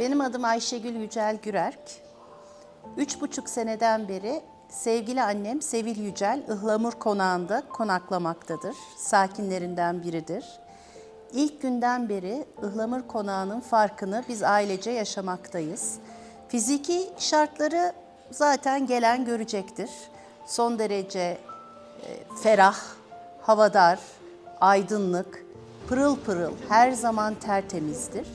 Benim adım Ayşegül Yücel Gürerk. Üç buçuk seneden beri sevgili annem Sevil Yücel Ihlamur Konağı'nda konaklamaktadır. Sakinlerinden biridir. İlk günden beri Ihlamur Konağı'nın farkını biz ailece yaşamaktayız. Fiziki şartları zaten gelen görecektir. Son derece e, ferah, havadar, aydınlık, pırıl pırıl, her zaman tertemizdir.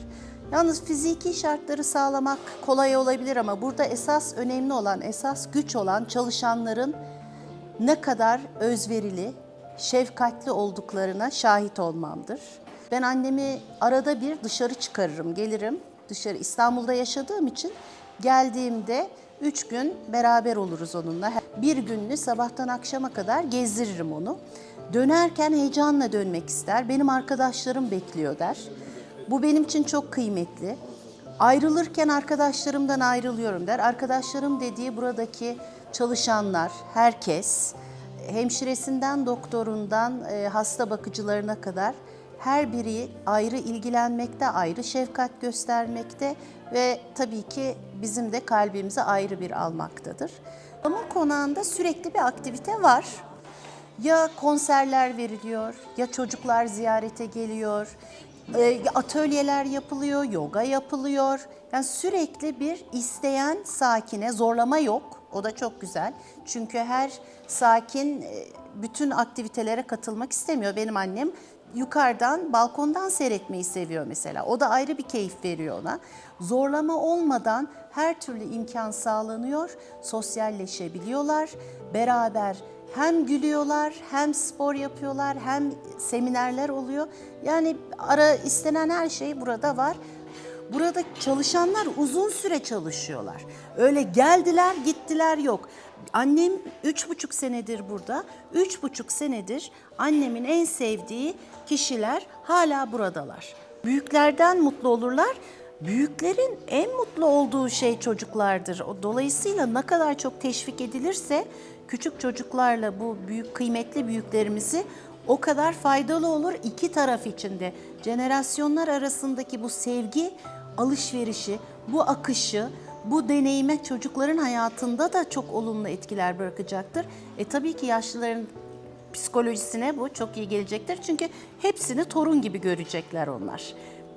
Yalnız fiziki şartları sağlamak kolay olabilir ama burada esas önemli olan, esas güç olan çalışanların ne kadar özverili, şefkatli olduklarına şahit olmamdır. Ben annemi arada bir dışarı çıkarırım, gelirim. Dışarı İstanbul'da yaşadığım için geldiğimde üç gün beraber oluruz onunla. Bir gününü sabahtan akşama kadar gezdiririm onu. Dönerken heyecanla dönmek ister. Benim arkadaşlarım bekliyor der. Bu benim için çok kıymetli. Ayrılırken arkadaşlarımdan ayrılıyorum der. Arkadaşlarım dediği buradaki çalışanlar, herkes, hemşiresinden doktorundan e, hasta bakıcılarına kadar her biri ayrı ilgilenmekte, ayrı şefkat göstermekte ve tabii ki bizim de kalbimize ayrı bir almaktadır. Ama konağında sürekli bir aktivite var. Ya konserler veriliyor, ya çocuklar ziyarete geliyor, e, atölyeler yapılıyor, yoga yapılıyor. Yani sürekli bir isteyen sakine zorlama yok. O da çok güzel. Çünkü her sakin e, bütün aktivitelere katılmak istemiyor. Benim annem yukarıdan, balkondan seyretmeyi seviyor mesela. O da ayrı bir keyif veriyor ona. Zorlama olmadan her türlü imkan sağlanıyor. Sosyalleşebiliyorlar. Beraber hem gülüyorlar, hem spor yapıyorlar, hem seminerler oluyor. Yani ara istenen her şey burada var. Burada çalışanlar uzun süre çalışıyorlar. Öyle geldiler gittiler yok. Annem üç buçuk senedir burada. Üç buçuk senedir annemin en sevdiği kişiler hala buradalar. Büyüklerden mutlu olurlar. Büyüklerin en mutlu olduğu şey çocuklardır. Dolayısıyla ne kadar çok teşvik edilirse küçük çocuklarla bu büyük kıymetli büyüklerimizi o kadar faydalı olur iki taraf için de. Jenerasyonlar arasındaki bu sevgi alışverişi, bu akışı, bu deneyime çocukların hayatında da çok olumlu etkiler bırakacaktır. E tabii ki yaşlıların psikolojisine bu çok iyi gelecektir. Çünkü hepsini torun gibi görecekler onlar.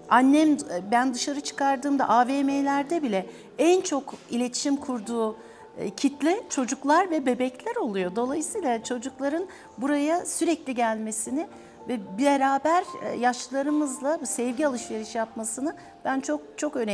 Annem ben dışarı çıkardığımda AVM'lerde bile en çok iletişim kurduğu e, kitle çocuklar ve bebekler oluyor. Dolayısıyla çocukların buraya sürekli gelmesini ve beraber e, yaşlılarımızla sevgi alışveriş yapmasını ben çok çok önemsiyorum.